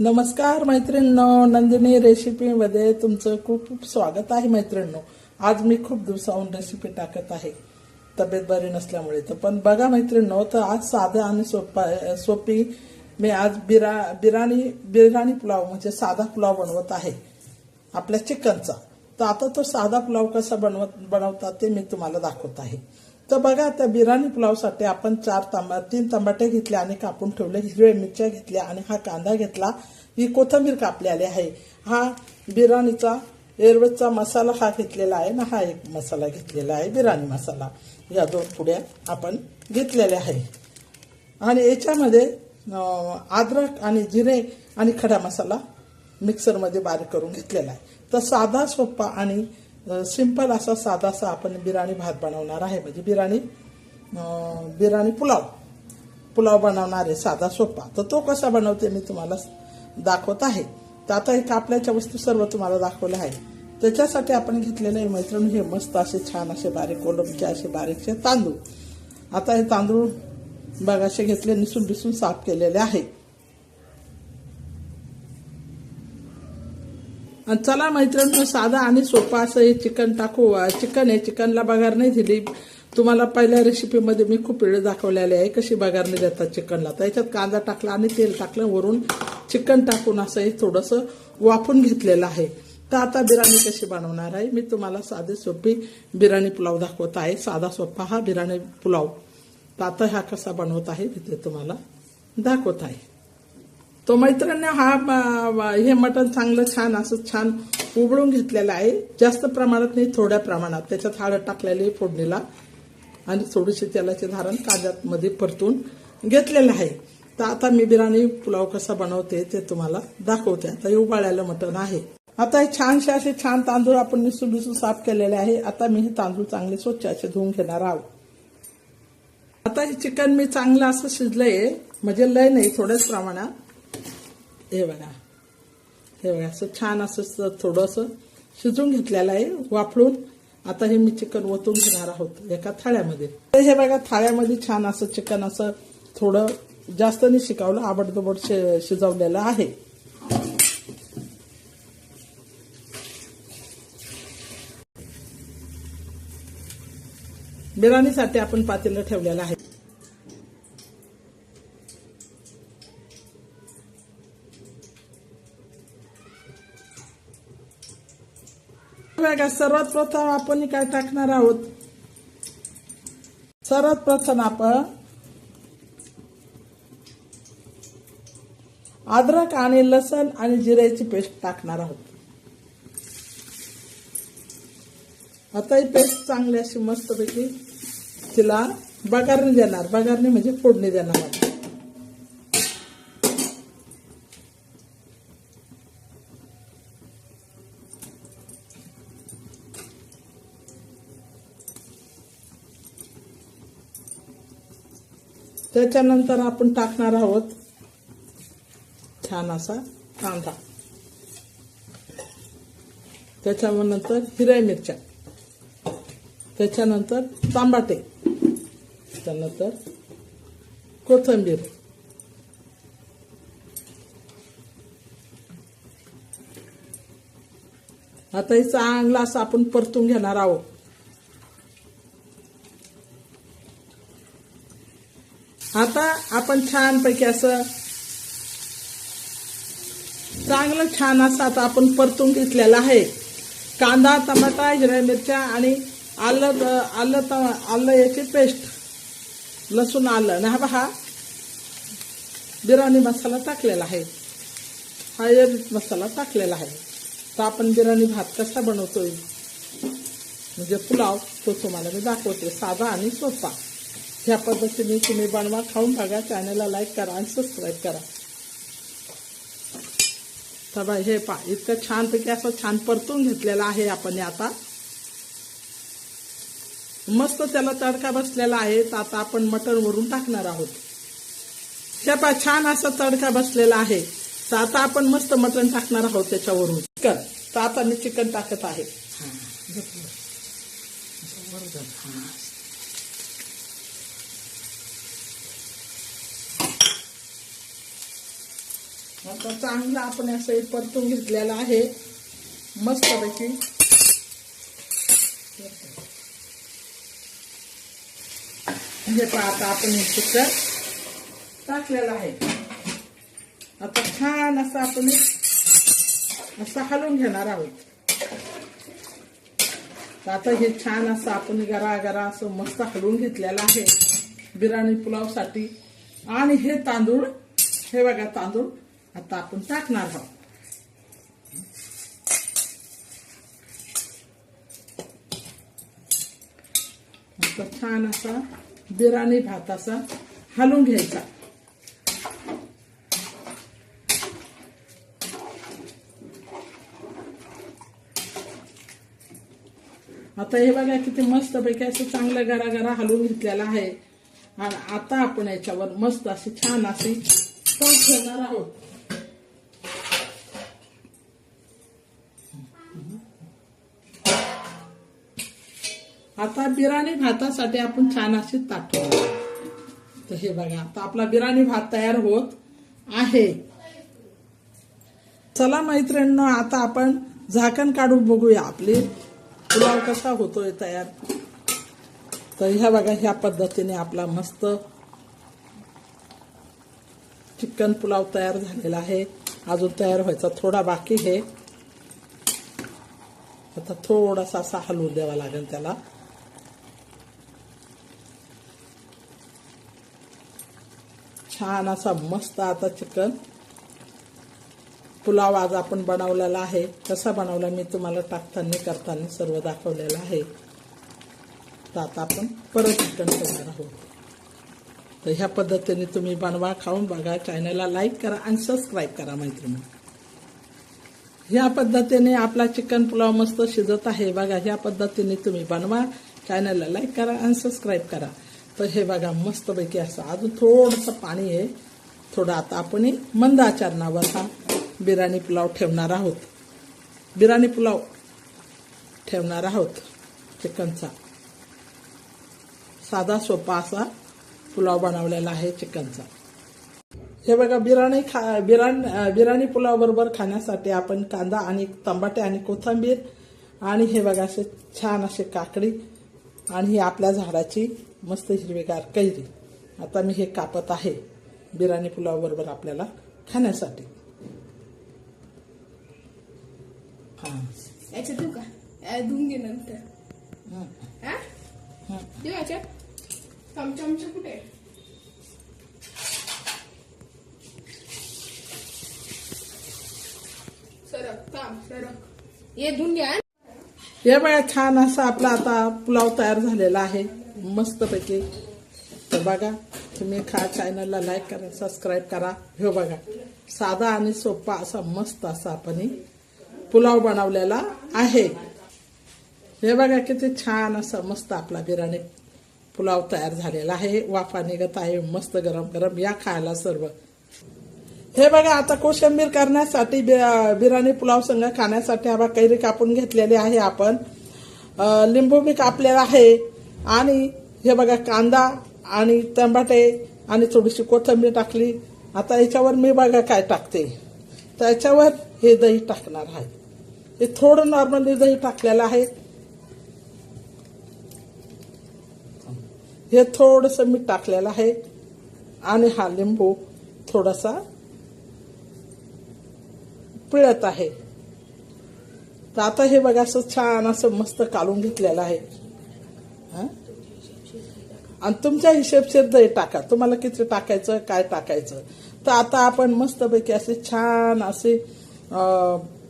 नमस्कार मैत्रिणींनो नंदिनी रेसिपीमध्ये तुमचं खूप खूप स्वागत आहे मैत्रिणींनो. आज मी खूप दिवसाहून रेसिपी टाकत आहे. तब्येत बरी नसल्यामुळे. तर पण बघा मैत्रिणींनो तर आज साधं आणि सोपा सोपी मी आज बिरा बिर्याणी बिर्याणी पुलाव म्हणजे साधा पुलाव बनवत आहे. आपल्या चिकनचा. तर आता तो साधा पुलाव कसा बनवत बनवतात ते मी तुम्हाला दाखवत आहे. तर बघा त्या बिर्याणी पुलावसाठी आपण चार तांबा तीन टमाटे घेतले आणि कापून ठेवले हिरव्या मिरच्या घेतल्या आणि हा कांदा घेतला. ही कोथिंबीर कापलेली आहे. हा बिर्याणीचा एरवचा मसाला हा घेतलेला आहे ना हा एक मसाला घेतलेला आहे बिर्याणी मसाला. या दोन पुड्या आपण घेतलेल्या आहे. आणि याच्यामध्ये अद्रक आणि जिरे आणि खडा मसाला मिक्सरमध्ये बारीक करून घेतलेला आहे. तर साधा सोपा आणि सिंपल असा साधासा आपण बिर्याणी भात बनवणार आहे. म्हणजे बिर्याणी बिर्याणी पुलाव. पुलाव बनवणार आहे साधा सोपा. तर तो कसा बनवते मी तुम्हाला दाखवत आहे. तर आता हे कापल्याच्या वस्तू सर्व तुम्हाला दाखवल्या आहे त्याच्यासाठी आपण घेतलेले आहे मैत्रिणी हे मस्त असे छान असे बारीक कोलमचे असे बारीकसे तांदूळ. आता हे तांदूळ बघाशे घेतले निसून बिसून साफ केलेले आहे. चला मैत्रिणी साधा आणि सोपा असं हे चिकन टाकू. चिकन आहे चिकनला बघार नाही दिली. तुम्हाला पहिल्या रेसिपीमध्ये मी खूप वेळ दाखवलेले आहे कशी बघारणी देतात चिकनला. तर याच्यात कांदा टाकला आणि तेल टाकलं वरून चिकन टाकून असं हे थोडंसं वाफून घेतलेलं आहे. तर आता बिर्याणी कशी बनवणार आहे मी तुम्हाला साधी सोपी बिर्याणी पुलाव दाखवत आहे. साधा सोपा हा बिर्याणी पुलाव. तर आता हा कसा बनवत आहे मी ते तुम्हाला दाखवत आहे. तो मैत्रिणी हा हे मटण चांगलं छान असं छान उबळून घेतलेलं आहे. जास्त प्रमाणात नाही थोड्या प्रमाणात. त्याच्यात हळद टाकलेली आहे फोडणीला. आणि थोडीशी तेलाचे धारण कांद्यात मध्ये परतून घेतलेलं आहे. तर आता मी बिर्याणी पुलाव कसा बनवते ते तुम्हाला दाखवते. आता हे उबाळ्याला मटण आहे. आता हे छानसे असे छान तांदूळ आपण निसू बिसू साफ केलेले आहे. आता मी हे तांदूळ चांगले स्वच्छ असे धुवून घेणार आहोत. आता हे चिकन मी चांगलं असं शिजलंय. म्हणजे लय नाही थोड्याच प्रमाणात. हे बघा. हे बघा असं छान असं थोडंसं शिजून घेतलेलं आहे वाफळून आता हे मी चिकन ओतून घेणार आहोत एका थाळ्यामध्ये. तर हे बघा थाळ्यामध्ये छान असं चिकन असं थोडं जास्त नाही शिकावलं आबडदोबड शिजवलेलं आहे. बिर्याणीसाठी आपण पातेलं ठेवलेलं आहे. बघा सर्वात प्रथम आपण काय टाकणार आहोत? सर्वात प्रथम आपण अद्रक आणि लसण आणि जिऱ्याची पेस्ट टाकणार आहोत. आता ही पेस्ट चांगली अशी मस्तपैकी तिला बगारणी देणार. बगारणी म्हणजे फोडणी देणार आपण त्याच्यानंतर आपण टाकणार आहोत छान असा कांदा. त्याच्यानंतर हिरव्या मिरच्या. त्याच्यानंतर तांबाटे. त्यानंतर कोथिंबीर. आता हे चांगला असं आपण परतून घेणार आहोत आता आपण छानपैकी असं चांगलं छान असं आता आपण परतून घेतलेलं आहे. कांदा टमाटा हिरव्या मिरच्या आणि आलं आलं त- आलं याची पेस्ट लसूण आलं. ना हा बिर्याणी मसाला टाकलेला आहे. हा एरवीच मसाला टाकलेला आहे. तर आपण बिर्याणी भात कसा बनवतोय? म्हणजे पुलाव तो तुम्हाला मी दाखवते. साधा आणि सोपा. ह्या पद्धतीने तुम्ही बनवा खाऊन बघा चॅनलला लाईक करा आणि सबस्क्राईब करा. तर बाई हे पा इतकं छानपैकी असं छान परतून घेतलेलं आहे आपण आता. मस्त त्याला तडका बसलेला आहे तर आता आपण मटण वरून टाकणार आहोत. हे पा छान असा तडका बसलेला आहे. तर आता आपण मस्त मटण टाकणार आहोत त्याच्यावरून. चिकन तर आता मी चिकन टाकत आहे हा, घेतलं. असं वर धर. हा. आता चांगलं आपण असं हे परतून घेतलेलं आहे. मस्तपैकी. हे पहा आता आपण हे चिकन टाकलेलं आहे. आता छान असं आपण असं हलवून घेणार आहोत. आता हे छान असं आपण गरा गरा असं मस्त हलवून घेतलेलं आहे. बिर्याणी पुलावसाठी. आणि हे तांदूळ हे बघा तांदूळ. आता आपण टाकणार आहोत. छान असा बिराणी भात असा हलवून घ्यायचा. आता हे बघा किती मस्त पैकी असं चांगलं गरा गरा हलवून घेतलेला आहे. आणि आता आपण याच्यावर मस्त अशी छान अशी टोप ठेवणार आहोत. आता बिर्याणी भातासाठी आपण छान अशी ताट तर हे बघा आता आपला बिर्याणी भात तयार होत आहे. चला मैत्रिणींनो आता आपण झाकण काढून बघूया आपली. पुलाव कसा होतोय तयार. तर ह्या बघा ह्या पद्धतीने आपला मस्त चिकन पुलाव तयार झालेला आहे. अजून तयार व्हायचा थोडा बाकी आहे. आता थोडासा असा हलवून द्यावा लागेल त्याला. छान असा मस्त आता चिकन. पुलाव आज आपण बनवलेला आहे. कसा बनवला मी तुम्हाला टाकताना करताना सर्व दाखवलेलं आहे. तर आता आपण परत चिकन करणार आहोत. तर ह्या पद्धतीने तुम्ही बनवा खाऊन बघा. चॅनलला लाईक करा आणि सबस्क्राईब करा मैत्रिणी. ह्या पद्धतीने आपला चिकन पुलाव मस्त शिजत आहे. बघा ह्या पद्धतीने तुम्ही बनवा. चॅनलला लाईक करा आणि सबस्क्राईब करा. तर हे बघा मस्तपैकी असं अजून थोडंसं पाणी आहे. थोडं आता आपण मंद आचरणावर हा बिर्याणी पुलाव ठेवणार आहोत. बिर्याणी पुलाव ठेवणार आहोत चिकनचा. साधा सोपा असा पुलाव बनवलेला आहे चिकनचा. हे बघा बिर्याणी खा बिर्याणी बिर्याणी पुलाव बरोबर खाण्यासाठी आपण कांदा आणि तंबाटे आणि कोथिंबीर आणि हे बघा असे छान असे काकडी आणि ही आपल्या झाडाची मस्त हिरवीगार कैरी. आता मी हे कापत आहे बिर्याणी पुलाव बरोबर आपल्याला खाण्यासाठी. याच्यात देऊ का? या धुवून घे नंतर. हां. देऊ याच्यात? चमचा आमच्या कुठे? आहे? सरक थांब सरक. ये धुवून घ्या. हे बघा छान असा आपला आता पुलाव तयार झालेला आहे. मस्तपैकी. तर बघा तुम्ही खा चॅनलला लाईक करा सबस्क्राईब करा. हे बघा साधा आणि सोपा असा मस्त असा आपणही पुलाव बनवलेला आहे. हे बघा किती छान असा मस्त आपला बिर्याणी पुलाव तयार झालेला आहे. वाफा निघत आहे मस्त गरम गरम. या खायला सर्व. हे बघा आता कोशिंबीर करण्यासाठी बिर्याणी पुलाव संघ खाण्यासाठी हा कैरी कापून घेतलेली आहे आपण. लिंबू बी कापलेला आहे. आणि हे बघा कांदा आणि टमाटे आणि थोडीशी कोथिंबीर टाकली. आता याच्यावर मी बघा काय टाकते. त्याच्यावर हे दही टाकणार आहे. हे थोडं नॉर्मली दही टाकलेलं आहे. हे थोडंसं मीठ टाकलेलं आहे. आणि हा लिंबू थोडासा पिळत आहे. तर आता हे बघा असं छान असं मस्त काढून घेतलेलं आहे. हां? आणि तुमच्या हिशेबशीर दही टाका. तुम्हाला किती टाकायचं काय टाकायचं. तर आता आपण मस्तपैकी असे छान असे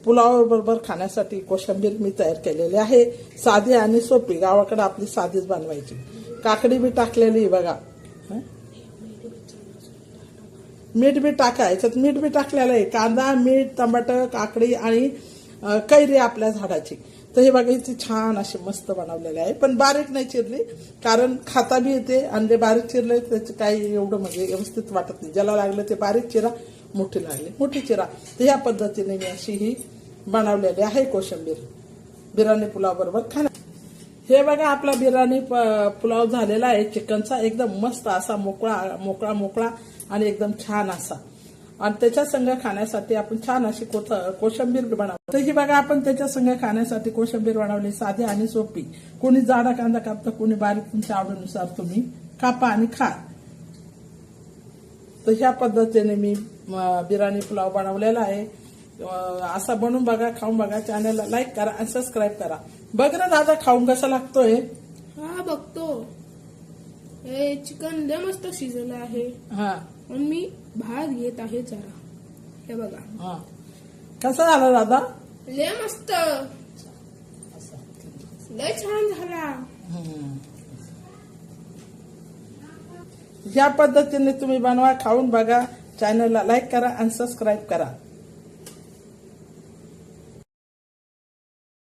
पुलावाबरोबर खाण्यासाठी कोशिंबीर मी तयार केलेली आहे. साधी आणि सोपी. गावाकडे आपली साधीच बनवायची. काकडी बी टाकलेली आहे बघा. मीठ बी टाका. याच्यात मीठ बी टाकलेलं आहे. कांदा मीठ टमाटर काकडी आणि कैरी आपल्या झाडाची. तर हे बघा इथे छान असे मस्त बनवलेले आहे. पण बारीक नाही चिरली कारण खाता बी येते आणि ते बारीक चिरले त्याचे काही एवढं म्हणजे व्यवस्थित वाटत नाही. ज्याला लागलं ते बारीक चिरा मोठी लागली. मोठी चिरा. तर ह्या पद्धतीने मी अशी ही बनवलेली आहे कोशिंबीर. बिर्याणी पुलाव बरोबर खाण्या हे बघा आपला बिर्याणी प- पुलाव झालेला आहे. चिकनचा एकदम मस्त असा मोकळा मोकळा मोकळा आणि एकदम छान असा. आणि त्याच्या संग खाण्यासाठी आपण छान अशी कोशंबीर बनवतो तर ही बघा आपण त्याच्या संग खाण्यासाठी कोशंबीर बनवली साधी आणि सोपी. कोणी जाडा कांदा कापतं कोणी बारीक तुमच्या आवडीनुसार तुम्ही कापा आणि खा. तर ह्या पद्धतीने मी बिर्याणी पुलाव बनवलेला आहे. असा बनवून बघा खाऊन बघा चॅनलला लाईक करा आणि सबस्क्राईब करा. बघ ना दादा खाऊन कसा लागतोय? हा बघतो. हे चिकन लय मस्त शिजलं आहे. हा. म्हणून मी भात घेत आहे जरा. हे बघा. हा. कसा झाला दादा लय मस्त. लय छान झाला. या पद्धतीने तुम्ही बनवा खाऊन बघा. चॅनलला लाईक करा आणि सबस्क्राईब करा.